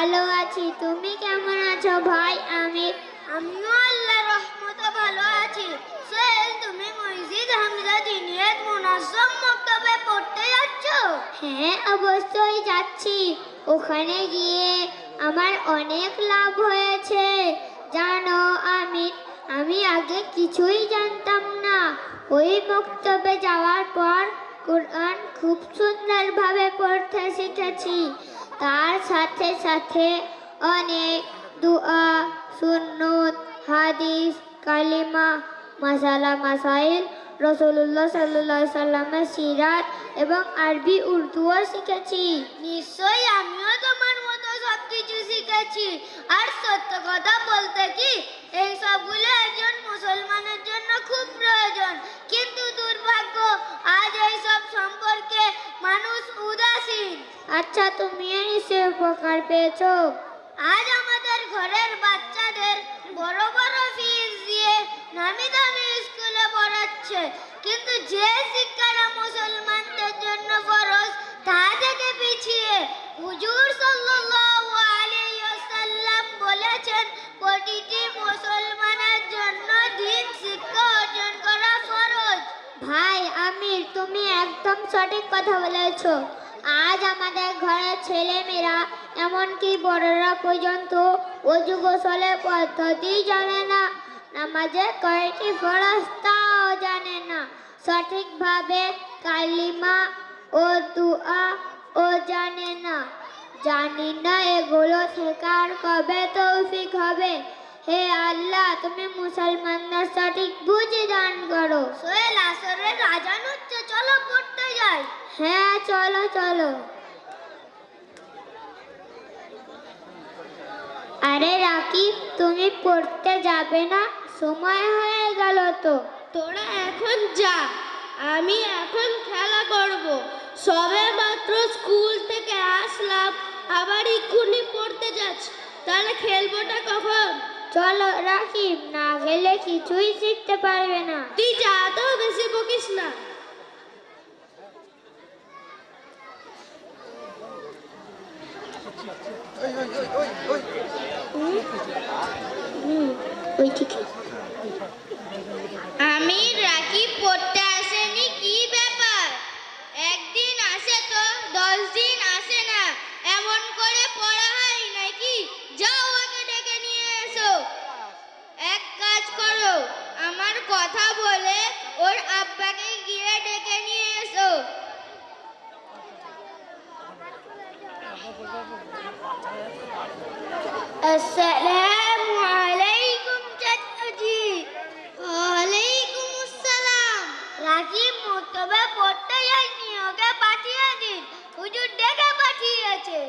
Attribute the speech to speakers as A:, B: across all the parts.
A: ভালো আছি। তুমি কেমন আছো ভাই? আমি,
B: আমিও আল্লাহ রহমতে ভালো আছি। সোহেল, তুমি মসজিদ হামজা দিনিয়ত মুনাজ্জম মক্তবে পড়তে যাচ্ছ?
A: হ্যাঁ অবশ্যই যাচ্ছি। ওখানে গিয়ে আমার অনেক লাভ হয়েছে। জানো, আমি আমি আগে কিছুই জানতাম না। ওই মক্তবে যাওয়ার পর কোরআন খুব সুন্দরভাবে পড়তে শিখেছি। তার সাথে সাথে অনেক দোয়া, সুন্নত, হাদিস, কালিমা, মাসালা, মাসাইল রসুল্লাহ সাল্লাহ সাল্লামের সিরাত এবং আরবি, উর্দুও শিখেছি।
B: নিশ্চয়ই আমিও তোমার মতো সব কিছু শিখেছি। আর সত্য কথা বলতে কি, এই সবগুলো একজন মুসলমানের জন্য খুব প্রয়োজন। কিন্তু দুর্ভাগ্য আজ এই সব সম্পর্কে মানুষ উদাসীন
A: আচ্ছা তুমিও নিশ্চয় উপকার পেয়েছ।
B: আজ আমাদের ঘরের বাচ্চাদের বড় বড় ফিস দিয়ে নামি দামি স্কুলে পড়াচ্ছে। কিন্তু যে শিক্ষাটা মুসলমানদের জন্য ফরজ, তা থেকে পিছিয়ে হুজুর ওয়াসাল্লাম বলেছেন, প্রতিটি মুসলমানের জন্য দিন শিক্ষা অর্জন করা ফরজ।
A: ভাই, আমির, তুমি একদম সঠিক কথা বলেছ। আজ আমাদের ঘরের ছেলেমেয়েরা, এমনকি বড়রা পর্যন্ত অজু গোসলের পদ্ধতি জানে না নামাজে কয়টি ফরজ তাও জানে না। সঠিকভাবে কালিমা ও দুআ ও জানে না। জানি না এগুলো শেখার কবে তৌফিক হবে। হে আল্লাহ, তুমি মুসলমানদের সঠিক বুঝি দান করো।
B: সোহেল আসরের আজান হচ্ছে, চলো পড়তে যাই।
A: হ্যাঁ চলো চলো। আরে রাকিব তুমি পড়তে যাবে না? সময় হয়ে গেল তো।
B: তোরা এখন যা আমি এখন খেলা করব। সবে মাত্র স্কুল থেকে আসলাম আবার এক্ষুনি পড়তে যাচ্ছি। তাহলে খেলবোটা কখন?
A: চলো রাকিব না গেলে কিছুই শিখতে পারবে না।
B: তুই যা তো বেশি বকিস না।
A: ওই ঠিক
B: আমি রাকিব পড়তে আসেনি কি ব্যাপার একদিন আসে তো দশ দিন আসে না এমন করে পড়া হয় নাকি যাও ওকে ডেকে নিয়ে এসো এক কাজ করো আমার কথা বলে ওর আব্বাকে গিয়ে ডেকে নিয়ে এসো আসসালামু আলাইকুম চাচাজি। ওয়ালাইকুম আসসালাম রাকিব মক্তবে পড়তে যায়নি ওকে পাঠিয়ে দিন। হুজুর ডেকে পাঠিয়েছে।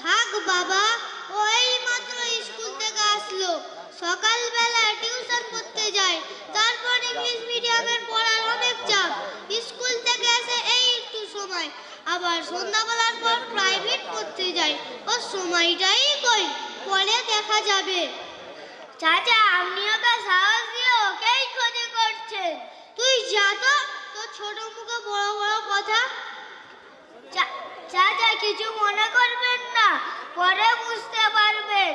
B: থাক বাবা, ওই মাত্র স্কুল থেকে আসলো। সকালবেলা টিউশন পড়তে যায়। তারপর ইংলিশ মিডিয়ামের পড়ার অনেক চাপ। স্কুল থেকে এসে এই একটু সময়। আবার সন্ধ্যাবেলার পর প্রাইভেট পড়তে যায়। ও সময়টাই কই? পরে দেখা যাবে। চাচা আপনি ওকে সাহস দিয়ে ওকেই ক্ষতি করছেন। তুই যা তো, তোর ছোট মুখে বড় বড় কথা। চাচা, কিছু মনে করবেন না, পরে বুঝতে পারবেন।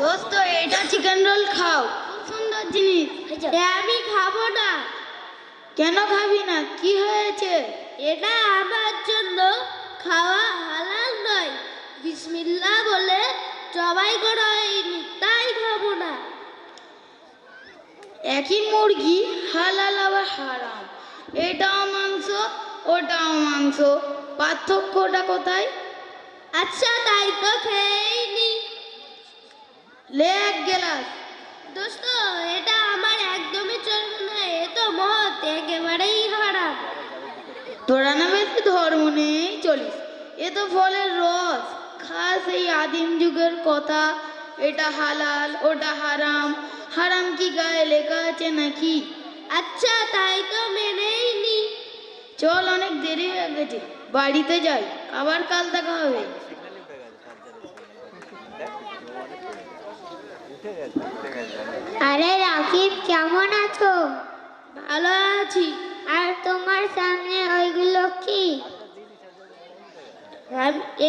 B: দোস্ত এটা চিকেন রোল খাও। খুব সুন্দর জিনিস আমি খাব না। কেন খাবি না? কি হয়েছে? এটা আমার জন্য খাওয়া হালাল নয়। বিসমিল্লাহ বলে জবাই করা হয়নি তাই খাব না। একই মুরগি হালাল আবার হারাম। এটাও মাংস ওটাও মাংস। পার্থক্যটা কোথায়? আচ্ছা তাই তো খেয়েই নি। লে দোস্ত এটা আমার একদমই চলবে না এ তো একেবারেই হারাম তোরা ধর্ম নেই চলিস এ তো ফলের রস। খা সেই আদিম যুগের কথা
C: এটা হালাল ওটা হারাম। হারাম কি গায়ে লেখা আছে নাকি?
D: আচ্ছা তাই তো মেনেই নি।
C: চল অনেক দেরি হয়ে গেছে বাড়িতে যাই আবার কাল দেখা হবে।
A: আরে রাকিব কেমন আছো?
D: ভালো আছি।
A: আর তোমার সামনে ওইগুলো কি?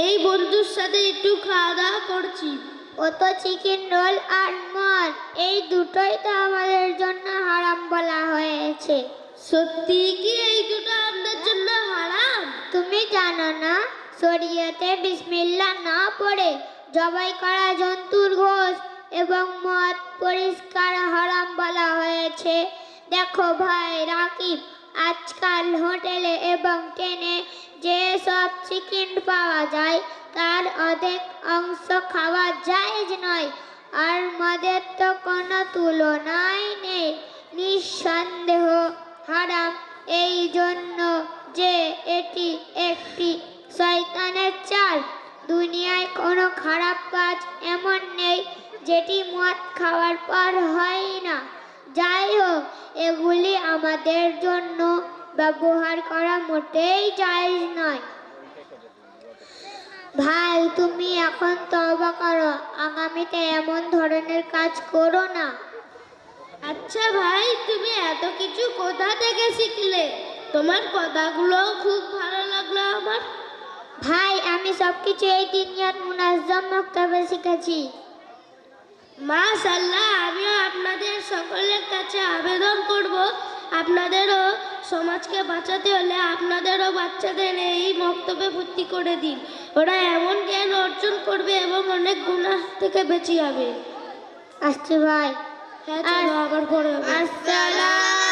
D: এই বন্ধুর সাথে একটু খাওয়া দাওয়া করছি।
A: ও তো চিকেন রোল আর মদ এই দুটোই তো আমাদের জন্য হারাম বলা হয়েছে।
D: সত্যি কি এই দুটো আমাদের জন্য হারাম?
A: তুমি জানো না শরীয়তে বিসমিল্লা না পড়ে জবাই করা জন্তুর গোশ এবং মদ পরিষ্কার হারাম বলা হয়েছে। দেখো ভাই রাকিব, আজকাল হোটেলে এবং ট্রেনে যে সব চিকেন পাওয়া যায়, তার অর্ধেক অংশ খাওয়া জায়েজ নয়। আর মদের তো কোনো তুলনাই নেই। নিঃসন্দেহ হারাম। এই জন্য যে এটি একটি শয়তানের চাল, দুনিয়ায় কোনো খারাপ কাজ এমন নেই যেটি মদ খাওয়ার পর হয় না। যাই হোক এগুলি আমাদের জন্য ব্যবহার করা মোটেই জায়েজ নয়। ভাই তুমি এখন তওবা করো। আগামীতে এমন ধরনের কাজ করো না।
D: আচ্ছা ভাই তুমি এত কিছু কোথা থেকে শিখলে। তোমার কথাগুলো খুব ভালো লাগল আমার।
A: ভাই আমি সবকিছু এই দিনিয়াত মুনাজ্জম মক্তবে শিখেছি।
D: মাশাল্লাহ আমিও আপনাদের সকলের কাছে আবেদন করব। আপনাদেরও সমাজকে বাঁচাতে হলে আপনাদেরও বাচ্চাদের এই মক্তবে ভর্তি করে দিন। ওরা এমন জ্ঞান অর্জন করবে এবং অনেক গুণা থেকে বেঁচে যাবে।
A: আসছে ভাই।
D: হ্যাঁ আবার
A: আসসালাম।